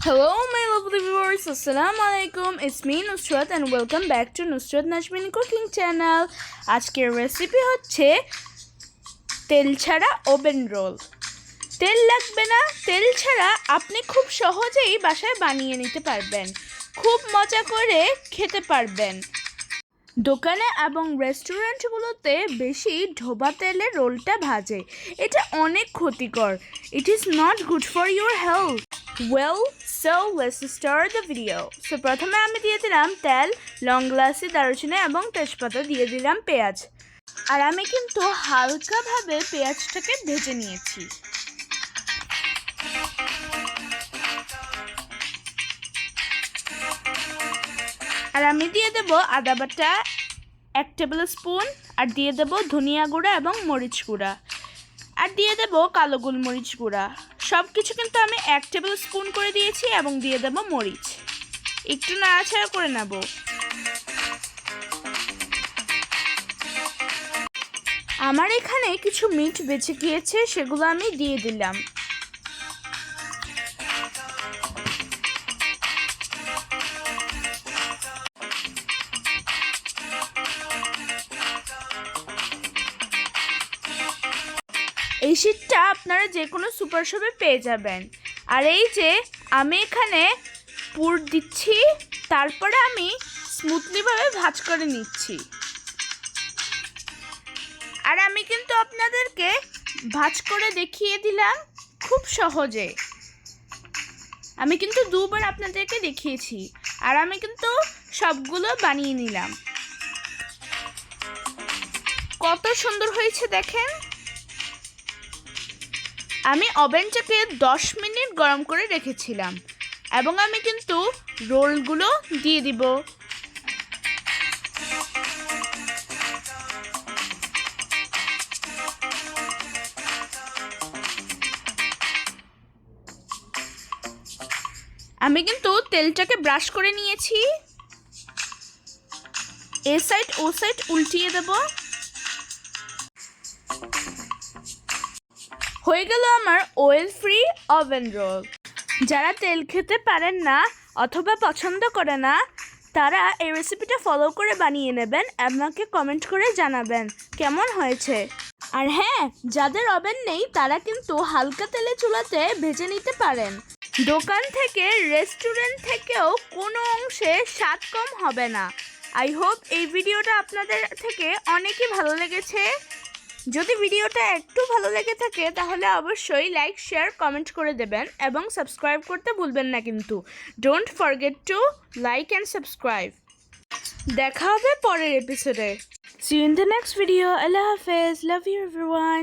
Hello, my lovely viewers. Assalamu alaikum. It's me Nusrat and welcome back to Nusrat Najmin Cooking Channel. আজকের recipe হচ্ছে তেল ছাড়া oven role তেল লাগবে না তেল ছাড়া আপনি খুব সহজেই বাসায় বানিয়ে নিতে পারবেন খুব মজা করে খেতে পারবেন দোকানে এবং রেস্টুরেন্টগুলোতে বেশি ঢোবা তেলে রোলটা ভাজে এটা অনেক ক্ষতিকর it is not good for your health well so let's start the video so প্রথমে আমি দিয়ে দিলাম তেল, লং গ্লাসি দারুচিনি এবং তেজপাতা দিয়ে দিলাম পেঁয়াজ। আর আমি কিন্তু হালকাভাবে পেঁয়াজটাকে ভেজে নিয়েছি। আর আমি দিয়ে দেবো আদা বাটা, এক টেবিল স্পুন, আর দিয়ে দেবো ধনিয়া গুঁড়া এবং মরিচ গুঁড়া। আর দিয়ে দেবো কালো গোলমরিচ গুঁড়া। সব কিছু কিন্তু আমি এক টেবিল স্পুন করে দিয়েছি এবং দিয়ে দেবো মরিচ। একটু নাড়াচাড়া করে নেব। আমার এখানে কিছু মিট বেঁচে গিয়েছে, সেগুলো আমি দিয়ে দিলাম। এই শীটটা আপনারা যে কোনো সুপার শপে পেয়ে যাবেন। আর এই যে আমি এখানে পুর দিচ্ছি, তারপরে আমি স্মুথলিভাবে ভাজ করে নিচ্ছি। আর আমি কিন্তু আপনাদেরকে ভাজ করে দেখিয়ে দিলাম খুব সহজে। আমি কিন্তু দুবার আপনাদেরকে দেখিয়েছি, আর আমি কিন্তু সবগুলো বানিয়ে নিলাম। কত সুন্দর হয়েছে দেখেন। আমি ওভেনটাকে দশ মিনিট গরম করে রেখেছিলাম, এবং আমি কিন্তু রোলগুলো দিয়ে দিব। আমি কিন্তু তেলটাকে ব্রাশ করে নিয়েছি। এ সাইড, ও সাইড উল্টিয়ে দেবো। হয়ে গেল আমার অয়েল ফ্রি ওভেন রোল যারা তেল খেতে পারেন না অথবা পছন্দ করে না, তারা এই রেসিপিটা ফলো করে বানিয়ে নেবেন, আমাকে কমেন্ট করে জানাবেন কেমন হয়েছে। আর হ্যাঁ যাদের ওভেন নেই, তারা কিন্তু হালকা তেলে চুলাতে ভেজে নিতে পারেন। দোকান থেকে রেস্টুরেন্ট থেকেও কোনো অংশে স্বাদ কম হবে না। আই হোপ এই ভিডিওটা আপনাদের থেকে অনেকই ভালো লেগেছে। যদি ভিডিওটা একটু ভালো লেগে থাকে, তাহলে অবশ্যই লাইক শেয়ার কমেন্ট করে দেবেন এবং সাবস্ক্রাইব করতে ভুলবেন না কিন্তু। Don't forget to like and subscribe দেখা হবে পরের এপিসোডে see in the next video আল্লাহ হাফেজ। Love you everyone